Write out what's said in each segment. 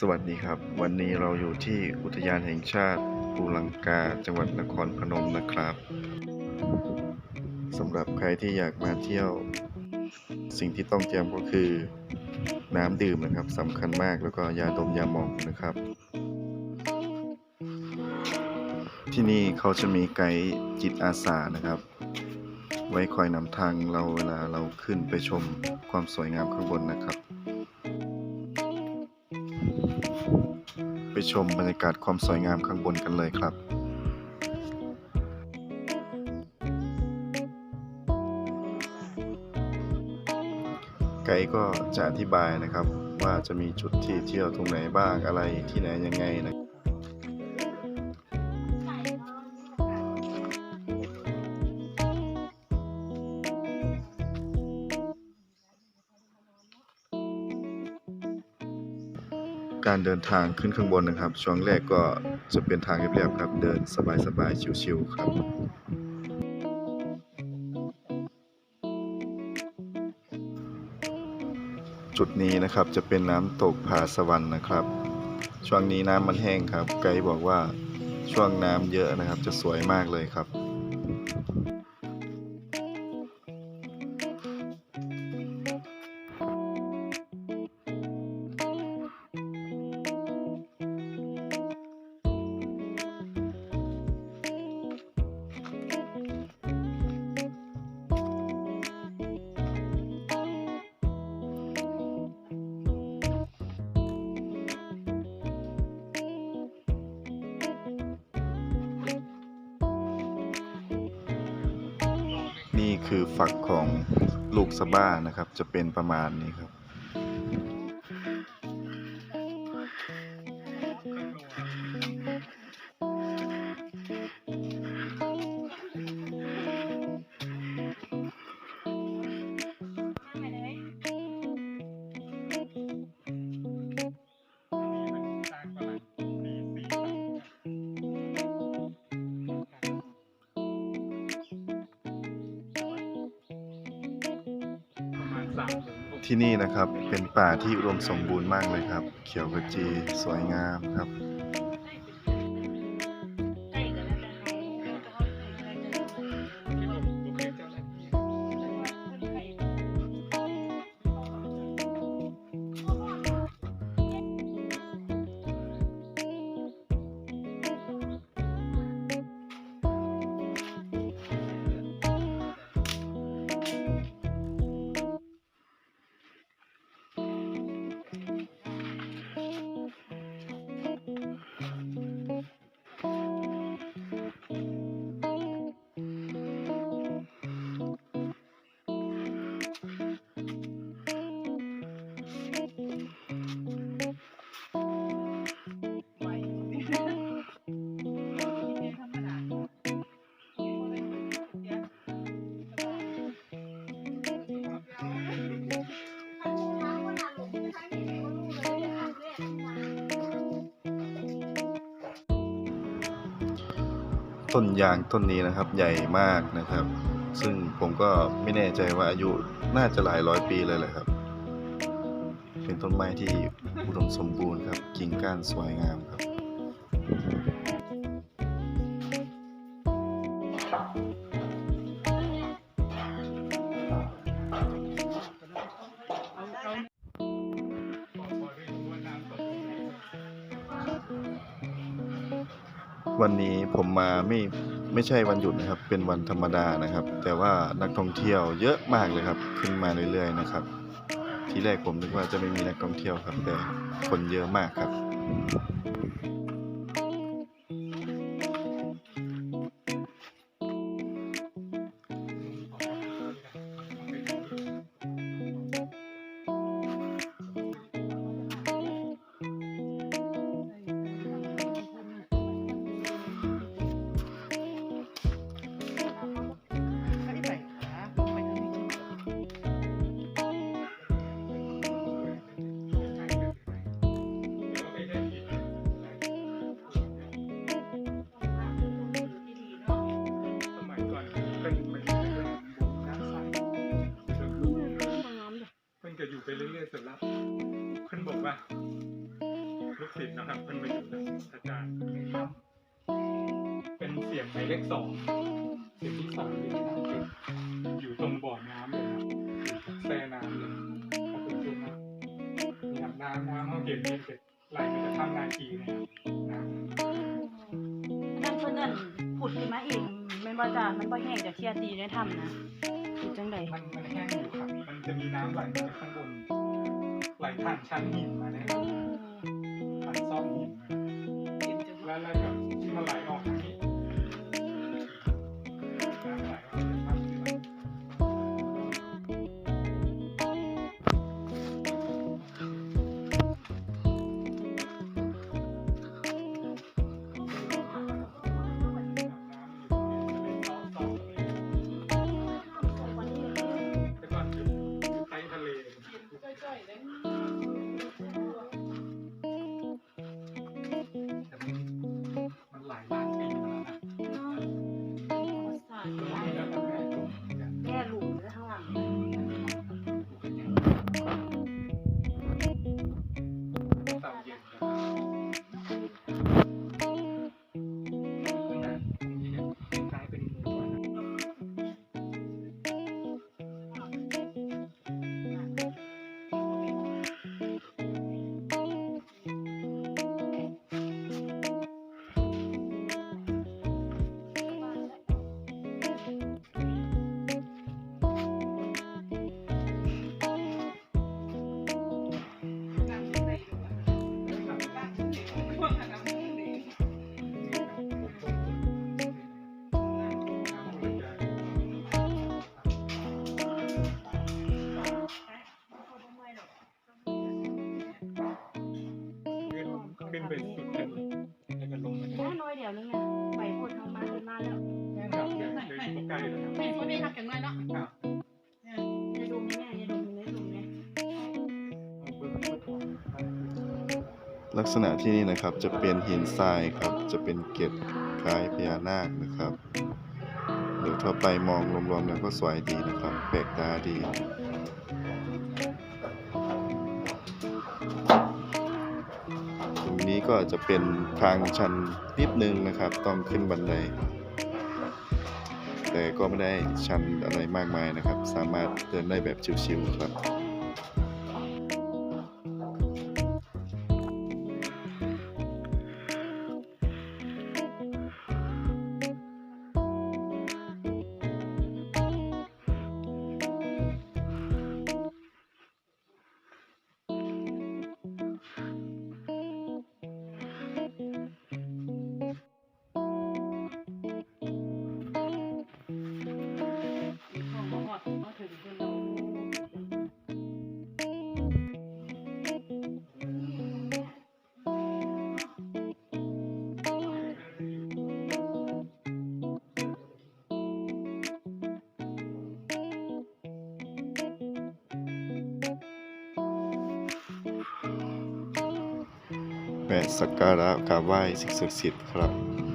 สวัสดีครับ วันนี้เราอยู่ที่อุทยานแห่งชาติภูลังกาจังหวัดนครพนมนะครับสำหรับใครที่อยากมาเที่ยว สิ่งที่ต้องเตรียมก็คือน้ำดื่มนะครับสำคัญมากแล้วก็ยาดมยาหมองนะครับ ที่นี่เขาจะมีไกด์จิตอาสานะครับ ไว้คอยนำทางเราเวลาเราขึ้นไปชมความสวยงามข้างบนนะครับ ชมบรรยากาศความสวยงามข้างบนกันเลยครับไกด์ก็จะอธิบายนะครับว่าจะมีจุดที่เที่ยวตรงไหนบ้างอะไรที่ไหนยังไงนะ การเดินทางขึ้นข้างบนนะครับ ช่วงแรกก็จะเป็นทางเรียบๆครับ เดินสบายๆ ชิวๆครับจุดนี้นะครับจะเป็นน้ำตกผาสวรรค์นะครับ ช่วงนี้น้ำมันแห้งครับ ไกด์บอกว่าช่วงน้ำเยอะนะครับ จะสวยมากเลยครับ คือฝักของลูกสะบ้านะครับ จะเป็นประมาณนี้ครับ ที่นี่นะครับเป็นป่าที่อุดมสมบูรณ์มากเลยครับ เขียวขจีสวยงามครับ ต้นยางต้นนี้นะครับใหญ่มากนะครับ ซึ่งผมก็ไม่แน่ใจว่าอายุน่าจะหลายร้อยปีเลยแหละครับ เป็นต้นไม้ที่อุดมสมบูรณ์ครับกิ่งก้านสวยงามครับ ผมมาไม่ไม่ใช่วันหยุดนะครับ เป็นวันธรรมดานะครับ แต่ว่านักท่องเที่ยวเยอะมากเลยครับ ขึ้นมาเรื่อยๆนะครับ ทีแรกผมนึกว่าจะไม่มีนักท่องเที่ยวครับแต่คนเยอะมากครับ นะครับเป็นมาอยู่กับอาจารย์เป็นเสียงหมายเลขสองเสียงที่สองอยู่นะครับอยู่ตรงบ่อน้ำเลยครับอยู่แช่น้ำเลยขอบคุณจุ๊บนะนี่ครับน้ำน้ำเขาเก็บเก็บเก็บไหลมาจากถ้ำนาคีนะครับน้ำนั่นเพิ่นนั่นผุดขึ้นมาเองแม่นบ่จ้ามันบ่แห้งจากเที่ยตีได้ทำนะคือจังได๋มันมันแห้งอยู่ครับมันจะมีน้ำไหลมาจากข้างบนไหลผ่านชั้นหินมานะครับ ไปสุดเลยแล้วก็ลงมาแค่น้อยเดียวนึงไงไปพูดทางมาขึ้นมาแล้วแน่นอนเลยเลยอยู่ใกล้แล้วครับไม่ไม่หักกันเลยเนาะครับอย่าดมแม่อย่าดมในหลุมแม่เอาเบอร์มาทดลองลักษณะที่นี่นะครับจะเป็นหินทรายครับ จะเป็นเกล็ดคล้ายพญานาคนะครับเดี๋ยวถ้าไปมองรวมๆแล้วก็สวยดีนะครับแปลกตาดี ก็จะเป็นทางชันนิดนึงนะครับ ต้องขึ้นบันได แต่ก็ไม่ได้ชันอะไรมากมายนะครับ สามารถเดินได้แบบชิวๆครับะสักการะกราบไหว้สิ่งศักดิ์สิทธิ์ครับ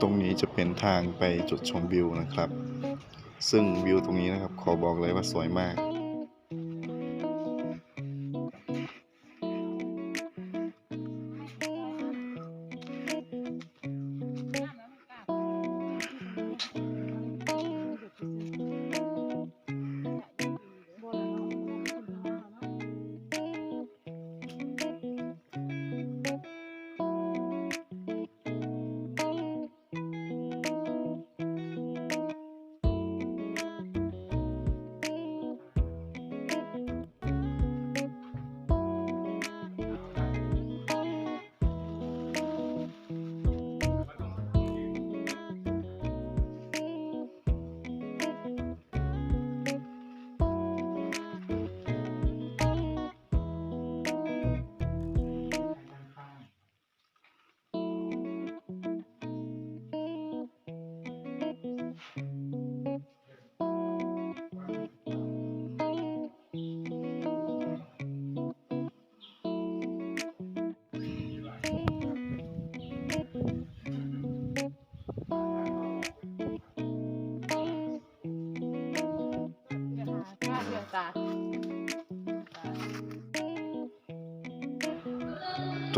ตรงนี้จะเป็นทางไปจุดชมวิวนะครับ ซึ่งวิวตรงนี้นะครับ ขอบอกเลยว่าสวยมาก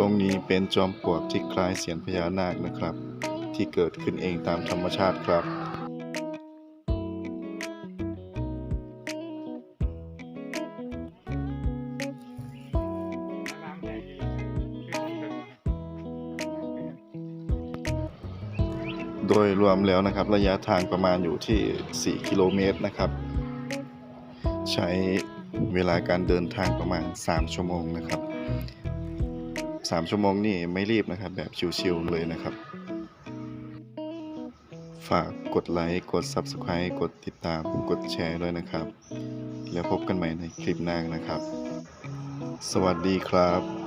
ตรงนี้เป็นจอมปลวกที่คล้ายเสียนพญานาคนะครับ ที่เกิดขึ้นเองตามธรรมชาติครับโดยรวมแล้วนะครับระยะทางประมาณอยู่ที่ 4 กิโลเมตรนะครับ ใช้เวลาการเดินทางประมาณ 3 ชั่วโมงนะครับ 3 ชั่วโมงนี่ไม่รีบนะครับ แบบชิวๆเลยนะครับ ฝากกดไลค์กด Subscribe กดติดตามกดแชร์ด้วยนะครับ แล้วพบกันใหม่ในคลิปหน้านะครับ สวัสดีครับ